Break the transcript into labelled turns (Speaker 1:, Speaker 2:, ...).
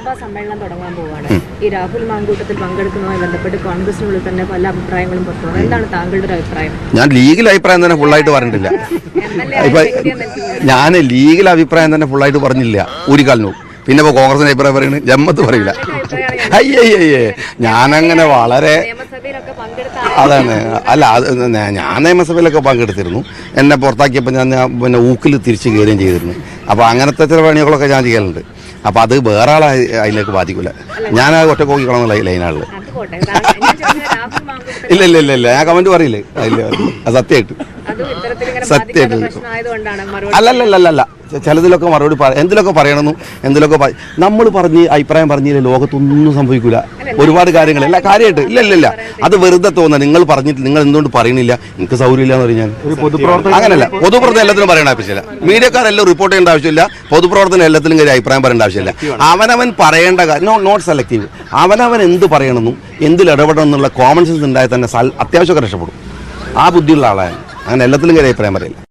Speaker 1: നിയമസഭാ സമ്മേളനം തുടങ്ങാൻ പോവുകയാണ് ഈ രാഹുൽ മാങ്കൂട്ടത്തിൽ പങ്കെടുക്കുന്നതുമായി ബന്ധപ്പെട്ട് കോൺഗ്രസിനുള്ളിൽ തന്നെ പല അഭിപ്രായങ്ങളും പുറത്തു എന്താണ് താങ്കളുടെ ഒരു അഭിപ്രായം?
Speaker 2: ഞാൻ ലീഗൽ അഭിപ്രായം തന്നെ ഫുള്ളായിട്ട് പറഞ്ഞിട്ടില്ല. ഞാൻ ലീഗൽ അഭിപ്രായം തന്നെ ഫുള്ളായിട്ട് പറഞ്ഞില്ല. ഒരു കാലിനും പിന്നെ ഇപ്പോൾ കോൺഗ്രസിന്റെ അഭിപ്രായം പറയുന്നത് ജമ്മത്ത് പറയില്ല.
Speaker 1: അയ്യേ
Speaker 2: അയ്യയ്യേ ഞാനങ്ങനെ വളരെ അതാണ്. അല്ല അത് ഞാൻ നിയമസഭയിലൊക്കെ പങ്കെടുത്തിരുന്നു. എന്നെ പുറത്താക്കിയപ്പോൾ ഞാൻ ഞാൻ പിന്നെ ഊക്കിൽ തിരിച്ച് കയറുകയും ചെയ്തിരുന്നു. അപ്പോൾ അങ്ങനത്തെ ചില പണികളൊക്കെ ഞാൻ ചെയ്യലുണ്ട് അപ്പോൾ അത് വേറെ ആളെ അതിലേക്ക് ബാധിക്കില്ല ഞാൻ ഒറ്റ കോക്കിക്കണം എന്നുള്ള ലൈനാളിൽ ഇല്ല ഇല്ല ഇല്ല ഇല്ല. ഞാൻ കമന്റ് പറയില്ലേ? അതില്ല അത് സത്യമായിട്ട്.
Speaker 1: മറുപടി
Speaker 2: അല്ലല്ലല്ലല്ല. ചിലതിലൊക്കെ മറുപടി പറ എന്തിലൊക്കെ പറയണമെന്നും എന്തിലൊക്കെ നമ്മൾ പറഞ്ഞ് അഭിപ്രായം പറഞ്ഞില്ല ലോകത്തൊന്നും സംഭവിക്കില്ല ഒരുപാട് കാര്യങ്ങൾ. അല്ല കാര്യമായിട്ട് ഇല്ല ഇല്ല ഇല്ല. അത് വെറുതെ തോന്നുക നിങ്ങൾ പറഞ്ഞിട്ട് നിങ്ങൾ എന്തുകൊണ്ട് പറയണില്ല എനിക്ക് സൗകര്യമില്ല എന്ന് പറഞ്ഞാൽ അങ്ങനല്ല. പൊതുപ്രവർത്തനം എല്ലാത്തിനും പറയേണ്ട ആവശ്യമില്ല. മീഡിയക്കാരെല്ലാം റിപ്പോർട്ട് ചെയ്യേണ്ട ആവശ്യമില്ല. പൊതുപ്രവർത്തനം എല്ലാത്തിലും കയറി അഭിപ്രായം പറയേണ്ട ആവശ്യമില്ല. അവനവൻ പറയേണ്ട കാര്യം നോ നോട്ട് സെലക്റ്റീവ് അവനവൻ എന്ത് പറയണമെന്നും എന്തിൽ ഇടപെടണം എന്നുള്ള കോമൺ സെൻസ് ഉണ്ടായാൽ തന്നെ അത്യാവശ്യമൊക്കെ രക്ഷപ്പെടും. ആ ബുദ്ധിയുള്ള ആളാണ് അങ്ങനെ എല്ലാത്തിലും കയറി അഭിപ്രായം പറയില്ല.